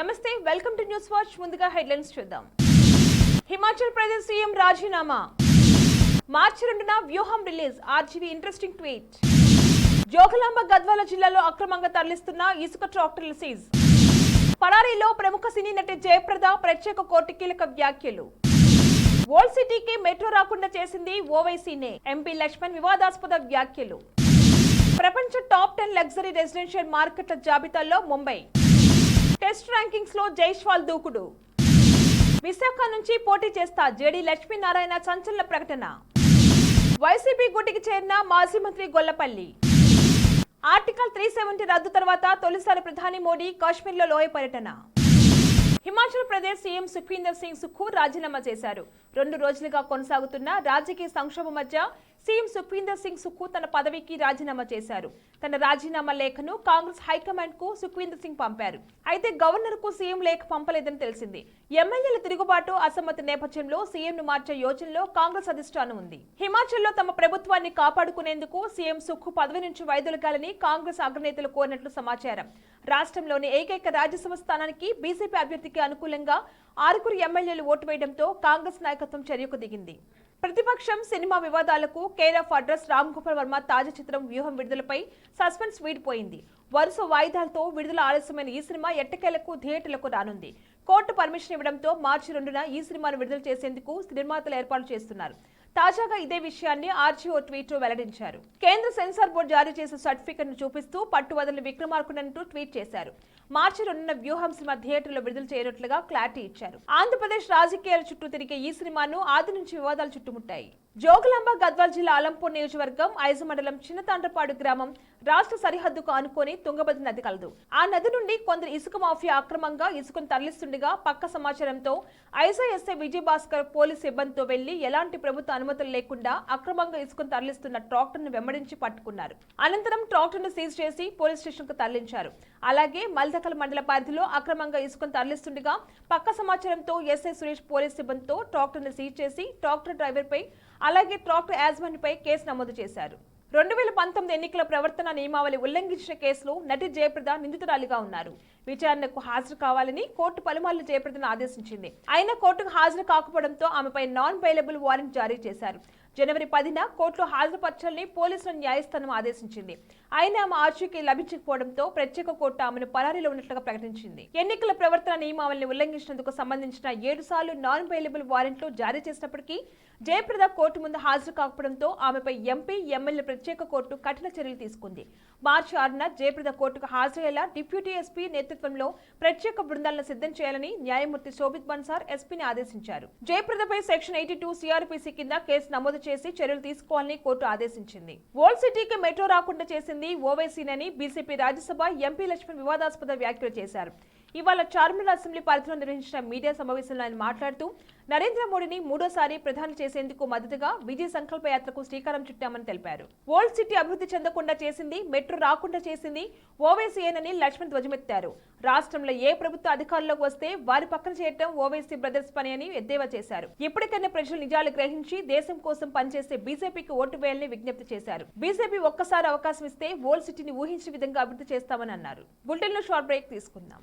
నమస్తే welcome to news watch ముందుగా headlines చూద్దాం. హిమాచల్ ప్రదేశ్ సీఎం రాజీనామా. మార్చి రెండున Vyooham release RGV interesting tweet Jogulamba Gadwal జిల్లాలో అక్రమంగా తరలిస్తున్న ఇసుక ట్రాక్టర్ల సీజ్ పరారీలో ప్రముఖ సినీ నటి జయప్రద ప్రత్యేక కోర్టు కీలక వ్యాఖ్యలు. ఓల్డ్ సిటీకి మెట్రో రాకుండా చేసింది ఓవైసీనే ఎంపీ లక్ష్మణ్ వివాదాస్పద వ్యాఖ్యలు. ప్రపంచ టాప్ టెన్ లగ్జరీ రెసిడెన్షియల్ మార్కెట్ల జాబితాలో ముంబై. టెస్ట్ ర్యాంకింగ్స్లో జైష్వాల్ దూకుడు. విశాఖ నుంచి పోటీ చేస్తా జేడీ లక్ష్మీనారాయణ సంచలన ప్రకటన. వైసీపీ గుటికి చేరిన మాజీ మంత్రి గొల్లపల్లి. ఆర్టికల్ త్రీ సెవెంటీ రద్దు తర్వాత తొలిసారి ప్రధాని మోడీ కాశ్మీర్లో లోయ పర్యటన. హిమాచల్ ప్రదేశ్ సీఎం సుఖ్వీందర్ సింగ్ సుఖు రాజీనామా చేశారు. రెండు రోజులుగా కొనసాగుతున్న రాజకీయ సంక్షోభం మధ్య సీఎం సుఖ్వీందర్ సింగ్ సుఖు తన పదవికి రాజీనామా చేశారు. తన రాజీనామా లేఖను కాంగ్రెస్ హైకమాండ్కు సుఖ్వీందర్ సింగ్ పంపారు. అయితే గవర్నర్కు సీఎం లేఖ పంపలేదని తెలిసింది. ఎమ్మెల్యేల తిరుగుబాటు అసమ్మతి నేపథ్యంలో సీఎం ను మార్చే యోచనలో కాంగ్రెస్ అధిష్టానం ఉంది. హిమాచల్లో తమ ప్రభుత్వాన్ని కాపాడుకునేందుకు సీఎం సుఖు పదవి నుంచి వైదొలగాలని కాంగ్రెస్ అగ్రనేతలు కోరినట్లు సమాచారం. రాష్ట్రంలోని ఏకైక రాజ్యసభ స్థానానికి బీజేపీ అభ్యర్థికి అనుకూలంగా ఆరుగురు ఎమ్మెల్యేలు ఓటు వేయడంతో కాంగ్రెస్ నాయకత్వం చర్యకు దిగింది. ప్రతిపక్షం సినిమా వివాదాలకు care of address Ram Gopal Varma తాజా చిత్రం వ్యూహం విడుదలపై సస్పెన్స్ వీడిపోయింది. వరుస వాయిదాలతో విడుదల ఆలస్యమైన ఈ సినిమా ఎట్టకేలకు థియేటర్లకు రానుంది. కోర్టు పర్మిషన్ ఇవ్వడంతో మార్చి రెండున ఈ సినిమాను విడుదల చేసేందుకు నిర్మాతలు ఏర్పాటు చేస్తున్నారు. తాజాగా ఇదే విషయాన్ని ఆర్జీఓ ట్వీట్ వెల్లడించారు. కేంద్ర సెన్సార్ బోర్డు జారీ చేసిన సర్టిఫికెట్ను చూపిస్తూ పట్టువదలని విక్రమార్కునంటూ ట్వీట్ చేశారు. మార్చి రెండున వ్యూహం సినిమా థియేటర్లో విడుదల చేయనట్లుగా క్లారిటీ ఇచ్చారు. ఆంధ్రప్రదేశ్ రాజకీయాల చుట్టూ తిరిగే ఈ సినిమాను ఆది నుంచి వివాదాలు చుట్టుముట్టాయి. జోగులాంబ గద్వాల్ జిల్లా అలంపూర్ నియోజకవర్గం ఐజు మండలం చిన్నతాండ్రపాడు గ్రామం రాష్ట్ర సరిహద్దుకు ఆనుకొని తుంగభద్ర నది కలదు. ఆ నది నుండి కొందరు ఇసుక మాఫియా అక్రమంగా ఇసుకను తరలిస్తుండగా పక్క సమాచారంతో ఐజా ఎస్ఐ విజయ్ భాస్కర్ పోలీస్ సిబ్బందితో వెళ్ళి ఎలాంటి ప్రభుత్వ అనుమతులు లేకుండా అక్రమంగా ఇసుకను తరలిస్తున్న ట్రాక్టర్ను వెంబడించి పట్టుకున్నారు. అనంతరం ట్రాక్టర్ను సీజ్ చేసి పోలీస్ స్టేషన్కు తరలించారు. అలాగే మల్దకల్ మండల పరిధిలో అక్రమంగా ఇసుకను తరలిస్తుండగా పక్క సమాచారంతో ఎస్ఐ సురేష్ పోలీస్ సిబ్బందితో ట్రాక్టర్ను సీజ్ చేసి ట్రాక్టర్ డ్రైవర్ పై అలాగే ట్రాక్టర్ యాజమాన్యపై కేసు నమోదు చేశారు. రెండు వేల పంతొమ్మిది ఎన్నికల ప్రవర్తన నియమావళి ఉల్లంఘించిన కేసులో నటి జయప్రద నిందితురాలిగా ఉన్నారు. విచారణకు హాజరు కావాలని కోర్టు పలుమార్లు జయప్రదను ఆదేశించింది. అయినా కోర్టుకు హాజరు కాకపోవడంతో ఆమెపై నాన్ బెయిలబుల్ వారెంట్ జారీ చేశారు. జనవరి పదిన కోర్టులో హాజరుపరచాలని పోలీసుల న్యాయస్థానం ఆదేశించింది. అయినా ఆమె ఆచూకీ లభించకపోవడంతో ప్రత్యేక కోర్టు ఆమెను పరారీలో ఉన్నట్లుగా ప్రకటించింది. ఎన్నికల ప్రవర్తన నియమావళిని ఉల్లంఘించినందుకు సంబంధించిన ఏడు సార్లు నాన్ బెయిలబుల్ వారెంట్లు జారీ చేసినప్పటికీ జయప్రద కోర్టు ముందు హాజరు కాకపోవడంతో ఆమెపై ఎంపీ ఎమ్మెల్యే ప్రత్యేక కోర్టు కఠిన చర్యలు తీసుకుంది. మార్చి ఆరున జయప్రద కోర్టుకు హాజరయ్యేలా డిప్యూటీ ఎస్పీ నేతృత్వంలో ప్రత్యేక బృందాలను సిద్ధం చేయాలని న్యాయమూర్తి శోభిత్ బన్సార్ ఎస్పీని ఆదేశించారు. జయప్రదపై సెక్షన్ ఎయిటీ టూ సిఆర్పిసి కింద కేసు నమోదు చేసి చర్యలు తీసుకోవాలని కోర్టు ఆదేశించింది. ఓల్డ్ సిటీకి మెట్రో రాకుండా చేసింది ఓవైసీనని బీసీపీ రాజ్యసభ ఎంపీ లక్ష్మణ్ వివాదాస్పద వ్యాఖ్యలు చేశారు. ఇవాళ చార్మినార్ అసెంబ్లీ పరిధిలో నిర్వహించిన మీడియా సమావేశంలో ఆయన మాట్లాడుతూ నరేంద్ర మోడీని మూడోసారి ప్రధాని చేసేందుకు మద్దతుగా విజయ సంకల్ప యాత్రకు శ్రీకారం చుట్టామని తెలిపారు. ఓల్డ్ సిటీ అభివృద్ధి చెందకుండా చేసింది మెట్రో రాకుండా చేసింది ఓవైసీఏనని లక్ష్మణ్ ధ్వజమెత్తారు. రాష్ట్రంలో ఏ ప్రభుత్వ అధికారంలోకి వస్తే వారి పక్కన చేయడం ఓవైసీ బ్రదర్స్ పని అని ఎద్దేవా చేశారు. ఇప్పటికైనా ప్రజలు నిజాలు గ్రహించి దేశం కోసం పనిచేసే బీజేపీకి ఓటు వేయాలని విజ్ఞప్తి చేశారు. బీజేపీ ఒక్కసారి అవకాశం ఇస్తే ఓల్డ్ సిటీని ఊహించిన విధంగా అభివృద్ధి చేస్తామని అన్నారు. బులెటిన్లో షార్ట్ బ్రేక్ తీసుకుందాం.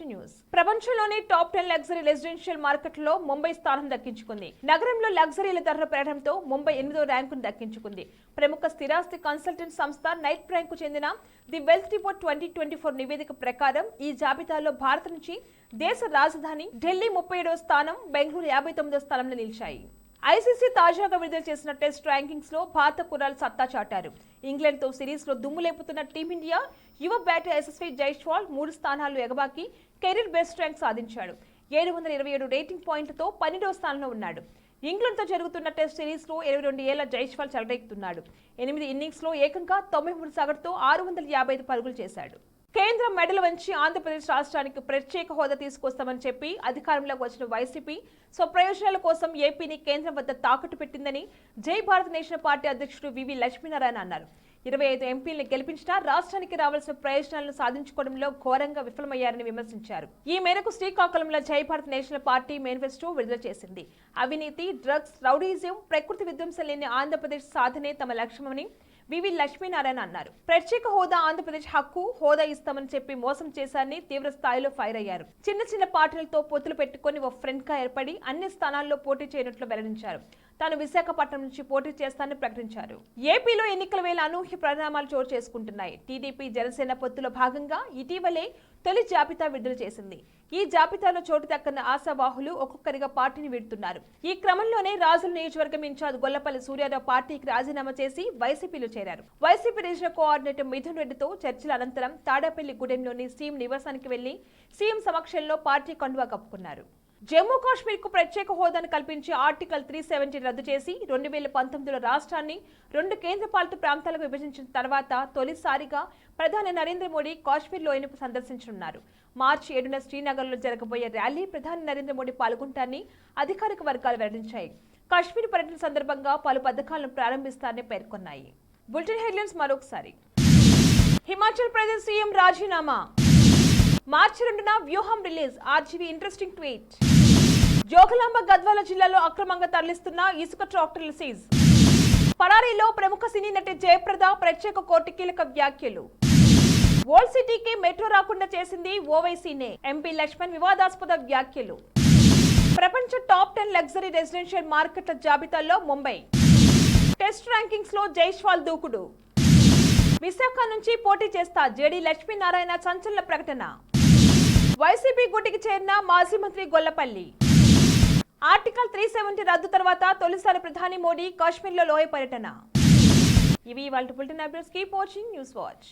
To news. ప్రపంచంలోనే టాప్ టెన్ లగ్జరీ రెసిడెన్షియల్ మార్కెట్లో ముంబై స్థానం దక్కించుకుంది. నగరంలో లగ్జరీల ధరల పెరగడంతో ముంబై ఎనిమిదో ర్యాంకును దక్కించుకుంది. ప్రముఖ స్థిరాస్తి కన్సల్టెంట్ సంస్థ నైట్ ర్యాంకు చెందిన the wealth report twenty twenty four నివేదిక ప్రకారం ఈ జాబితాలో భారత్ నుంచి దేశ రాజధాని ఢిల్లీ ముప్పై ఏడవ స్థానం బెంగళూరు యాభై తొమ్మిదో స్థానంలో నిలిచాయి. ఐసీసీ తాజాగా విడుదల చేసిన టెస్ట్ ర్యాంకింగ్స్లో భారత కుర్రాలు సత్తా చాటారు. ఇంగ్లాండ్తో సిరీస్లో దుమ్ము లేపుతున్న టీమిండియా యువ బ్యాటర్ ఎస్ఎస్వి జైస్వాల్ మూడు స్థానాలు ఎగబాకి కెరీర్ బెస్ట్ ర్యాంక్ సాధించాడు. ఏడు వందల ఇరవై ఏడు రేటింగ్ పాయింట్లతో పన్నెండవ స్థానంలో ఉన్నాడు. ఇంగ్లాండ్తో జరుగుతున్న టెస్ట్ సిరీస్లో ఇరవై రెండు ఏళ్ళ జైస్వాల్ చెలరేగుతున్నాడు. ఎనిమిది ఇన్నింగ్స్లో ఏకంగా తొంభై మూడు సగటుతో ఆరు వందల యాభై ఐదు పరుగులు చేశాడు. కేంద్రం మెడలు వంచి ఆంధ్రప్రదేశ్ రాష్ట్రానికి ప్రత్యేక హోదా తీసుకొస్తామని చెప్పి అధికారంలోకి వచ్చిన వైసీపీ స్వప్రయోజనాల కోసం ఏపీని కేంద్రం వద్ద తాకట్టు పెట్టిందని జై భారత్ నేషనల్ పార్టీ అధ్యక్షుడు వివి లక్ష్మీనారాయణ అన్నారు. ఇరవై ఐదు ఎంపీలను గెలిపించినా రాష్ట్రానికి రావాల్సిన ప్రయోజనాలను సాధించుకోవడంలో ఘోరంగా విఫలమయ్యారని విమర్శించారు. ఈ మేరకు శ్రీకాకుళంలో జయభారత్ నేషనల్ పార్టీ మేనిఫెస్టో విడుదల చేసింది. అవినీతి డ్రగ్స్ రౌడీజం ప్రకృతి విధ్వంసం లేని ఆంధ్రప్రదేశ్ సాధనే తమ లక్ష్యమని వివి లక్ష్మీనారాయణ అన్నారు. ప్రత్యేక హోదా ఆంధ్రప్రదేశ్ హక్కు హోదా ఇస్తామని చెప్పి మోసం చేశారని తీవ్ర స్థాయిలో ఫైర్ అయ్యారు. చిన్న చిన్న పార్టీలతో పొత్తులు పెట్టుకుని ఓ ఫ్రెండ్గా ఏర్పడి అన్ని స్థానాల్లో పోటీ చేయనట్లు వెల్లడించారు. తాను విశాఖపట్నం నుంచి పోటీ చేస్తానని ప్రకటించారు. ఏపీలో ఎన్నికల వేళ అనూహ్య పరిణామాలు చోటు చేసుకుంటున్నాయి. టీడీపీ జనసేన పొత్తులో భాగంగా ఇటీవలే తొలి జాబితా విడుదల చేసింది. ఈ జాబితాలో చోటు దక్కన్న ఆశావాహులు ఒక్కొక్కరిగా పార్టీని వీడుతున్నారు. ఈ క్రమంలోనే రాజుల నియోజకవర్గం ఇన్ఛార్జ్ గొల్లపల్లి సూర్యారావు పార్టీకి రాజీనామా చేసి వైసీపీలో చేరారు. వైసీపీ రీజనల్ కోఆర్డినేటర్ మిథున్ రెడ్డితో చర్చల అనంతరం తాడేపల్లి గూడెంలోని సీఎం నివాసానికి వెళ్ళి సీఎం సమక్షంలో పార్టీ కండువా కప్పుకున్నారు. జమ్మూ కాశ్మీర్కు ప్రత్యేక హోదాను కల్పించి ఆర్టికల్ త్రీ సెవెంటీ రద్దు చేసి రెండు వేల పంతొమ్మిదిలో రాష్ట్రాన్ని రెండు కేంద్రపాలిత ప్రాంతాలకు విభజించిన తర్వాత తొలిసారిగా ప్రధాని నరేంద్ర మోడీ కాశ్మీర్ లోయను సందర్శించనున్నారు. మార్చి ఏడున శ్రీనగర్లో జరగబోయే ర్యాలీ ప్రధాని నరేంద్ర మోడీ పాల్గొంటారని అధికారిక వర్గాలు వెల్లడించాయి. కాశ్మీర్ పర్యటన సందర్భంగా పలు పథకాలను ప్రారంభిస్తారని పేర్కొన్నాయి. బులెటిన్ హెడ్లైన్స్ మరొకసారి. హిమాచల్ ప్రదేశ్ సీఎం రాజీనామా. మార్చి రెండున Vyooham release. RGV interesting tweet. Jogulamba Gadwal జిల్లాలో అక్రమంగా తరలిస్తున్న ఇసుక ట్రాక్టర్లు సీజ్. పరారీలో ప్రముఖ సినీ నటి జయప్రద ప్రత్యేక కోర్టు కీలక వ్యాఖ్యలు. ఓల్డ్ సిటీకి మెట్రో రాకుండా చేసింది ఓవైసీనే ఎంపీ లక్ష్మణ్ వివాదాస్పద వ్యాఖ్యలు. ప్రపంచ టాప్ టెన్ లగ్జరీ రెసిడెన్షియల్ మార్కెట్ల జాబితాలో ముంబై. టెస్ట్ ర్యాంకింగ్స్లో జైష్వాల్ దూకుడు. విశాఖ నుంచి పోటీ చేస్తా జేడీ లక్ష్మీనారాయణ సంచలన ప్రకటన. వైసీపీ గుటికి చేరిన మాజీ మంత్రి గొల్లపల్లి. ఆర్టికల్ త్రీ సెవెంటీ రద్దు తర్వాత తొలిసారి ప్రధాని మోడీ కాశ్మీర్లో లోయ పర్యటన. ఇవి వాళ్ళ bulletin updates. Keep watching News Watch.